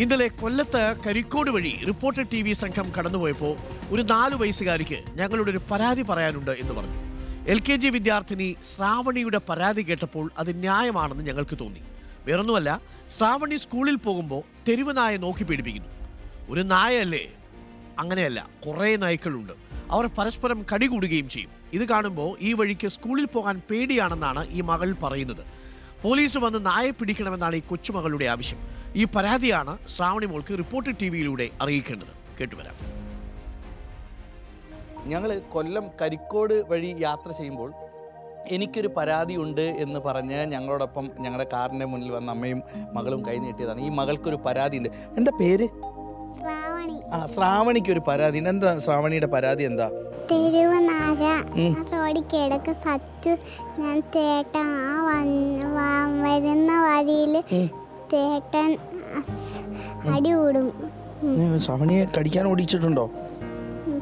ഇന്നലെ കൊല്ലത്ത് കരിക്കോട് വഴി റിപ്പോർട്ടർ ടി വി സംഘം കടന്നുപോയപ്പോൾ ഒരു നാലു വയസ്സുകാരിക്ക് ഞങ്ങളുടെ ഒരു പരാതി പറയാനുണ്ട് എന്ന് പറഞ്ഞു. എൽ കെ ജി വിദ്യാർത്ഥിനി ശ്രാവണിയുടെ പരാതി കേട്ടപ്പോൾ അത് ന്യായമാണെന്ന് ഞങ്ങൾക്ക് തോന്നി. വേറൊന്നുമല്ല ശ്രാവണി സ്കൂളിൽ പോകുമ്പോൾ തെരുവ് നായ നോക്കി പീഡിപ്പിക്കുന്നു. ഒരു നായയല്ലേ? അങ്ങനെയല്ല കുറേ നായ്ക്കളുണ്ട്. അവർ പരസ്പരം കടികൂടുകയും ചെയ്യും. ഇത് കാണുമ്പോൾ ഈ വഴിക്ക് സ്കൂളിൽ പോകാൻ പേടിയാണെന്നാണ് ഈ മകൾ പറയുന്നത്. പോലീസ് വന്ന് നായെ പിടിക്കണമെന്നാണ് ഈ കൊച്ചുമകളുടെ ആവശ്യം. ഈ പരാതിയാണ് ശ്രാവണി മോൾക്ക് റിപ്പോർട്ട് ടി വിയിലൂടെ അറിയിക്കേണ്ടത്. കേട്ടുവരാം. ഞങ്ങൾ കൊല്ലം കരിക്കോട് വഴി യാത്ര ചെയ്യുമ്പോൾ എനിക്കൊരു പരാതിയുണ്ട് എന്ന് പറഞ്ഞ് ഞങ്ങളോടൊപ്പം ഞങ്ങളുടെ കാറിന്റെ മുന്നിൽ വന്ന അമ്മയും മകളും കൈ നീട്ടിയതാണ്. ഈ മകൾക്കൊരു പരാതി ഉണ്ട് എന്താ പേര്? ആ ശ്രാവണിക്ക് ഒരു പരാതി ഉണ്ട് എന്താ ശ്രാവണിയുടെ പരാതി എന്താ? തെരുവനാര ഉം. റോഡിൽ കിടക്ക് സച്ചു ഞാൻ തേട്ടൻ ആ വന്ന് വരുന്ന വഴിയിൽ ഉം. തേട്ടൻ അടി കൂടും. ശ്രാവണിയെ കടിക്കാൻ ഓടിച്ചിട്ടുണ്ടോ?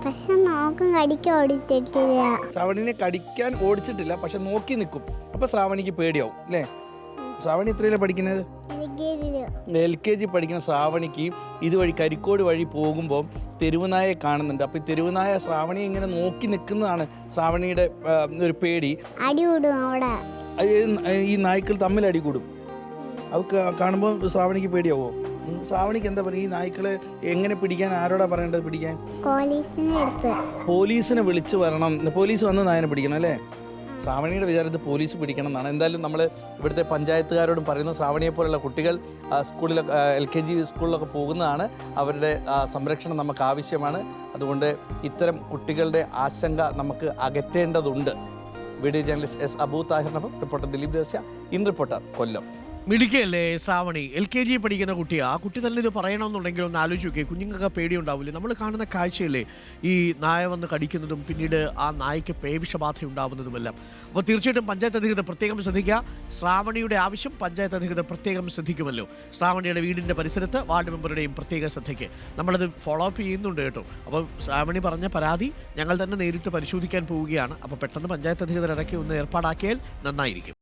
പക്ഷെ നോക്കും കടിക്കാൻ ഓടിച്ചിട്ടില്ല. ശ്രാവണിനെ കടിക്കാൻ ഓടിച്ചിട്ടില്ല പക്ഷെ നോക്കി നിൽക്കും. അപ്പൊ ശ്രാവണിക്ക് പേടിയാവും അല്ലേ? ശ്രാവണി എത്രയിലാണ് പഠിക്കുന്നത്? എൽ കെ ജി പഠിക്കുന്ന ശ്രാവണിക്ക് ഇതുവഴി കരിക്കോട് വഴി പോകുമ്പോൾ തെരുവുനായെ കാണുന്നുണ്ട്. അപ്പോൾ ഈ തെരുവുനായ ശ്രാവണി ഇങ്ങനെ നോക്കി നിൽക്കുന്നതാണ് ശ്രാവണിയുടെ ഒരു പേടി. ഈ- നായ്ക്കൾ തമ്മിൽ അടികൂടും. കൂടും അവർക്ക് കാണുമ്പോൾ ശ്രാവണിക്ക് പേടിയാവോ? ശ്രാവണിക്ക് എന്താ പറയുക? ഈ നായ്ക്കളെ എങ്ങനെ പിടിക്കാൻ ആരോടാ പറയേണ്ടത് പിടിക്കാൻ? പോലീസിനെ വിളിച്ച് വരണം. പോലീസ് വന്ന് നായനെ പിടിക്കണം അല്ലേ? ശ്രാവണിയുടെ വിചാരത്തിൽ പോലീസ് പിടിക്കണം എന്നാണ്. എന്തായാലും നമ്മൾ ഇവിടുത്തെ പഞ്ചായത്തുകാരോടും പറയുന്നു ശ്രാവണിയെ പോലുള്ള കുട്ടികൾ സ്കൂളിലൊക്കെ എൽ കെ ജി സ്കൂളിലൊക്കെ പോകുന്നതാണ്. അവരുടെ സംരക്ഷണം നമുക്ക് ആവശ്യമാണ്. അതുകൊണ്ട് ഇത്തരം കുട്ടികളുടെ ആശങ്ക നമുക്ക് അകറ്റേണ്ടതുണ്ട്. വീഡിയോ ജേർണലിസ്റ്റ് എസ് അബൂ താഹിറിനൊപ്പം റിപ്പോർട്ടർ ദിലീപ് ദേശ ഇൻ റിപ്പോർട്ടർ കൊല്ലം. മിടുക്കയല്ലേ ശ്രാവണി? എൽ കെ ജി പഠിക്കുന്ന കുട്ടിയാ. ആ കുട്ടി തന്നെ ഇത് പറയണമെന്നുണ്ടെങ്കിൽ ഒന്ന് ആലോചിച്ച് നോക്കിയേ. കുഞ്ഞുങ്ങൾക്ക് പേടിയുണ്ടാവില്ലേ? നമ്മൾ കാണുന്ന കാഴ്ചയല്ലേ ഈ നായ വന്ന് കടിക്കുന്നതും പിന്നീട് ആ നായ്ക്ക് പേവിഷബാധ ഉണ്ടാവുന്നതുമെല്ലാം അപ്പോൾ തീർച്ചയായിട്ടും പഞ്ചായത്ത് അധികൃതർ പ്രത്യേകം ശ്രദ്ധിക്കുക. ശ്രാവണിയുടെ ആവശ്യം പഞ്ചായത്ത് അധികൃതർ പ്രത്യേകം ശ്രദ്ധിക്കുമല്ലോ. ശ്രാവണിയുടെ വീടിന്റെ പരിസരത്ത് വാർഡ് മെമ്പറുടെയും പ്രത്യേക ശ്രദ്ധയ്ക്ക്. നമ്മളത് ഫോളോ അപ്പ് ചെയ്യുന്നുണ്ട് കേട്ടോ. അപ്പോൾ ശ്രാവണി പറഞ്ഞ പരാതി ഞങ്ങൾ തന്നെ നേരിട്ട് പരിശോധിക്കാൻ പോവുകയാണ്. അപ്പോൾ പെട്ടെന്ന് പഞ്ചായത്ത് അധികൃതർ അതൊക്കെ ഒന്ന് ഏർപ്പാടാക്കിയാൽ നന്നായിരിക്കും.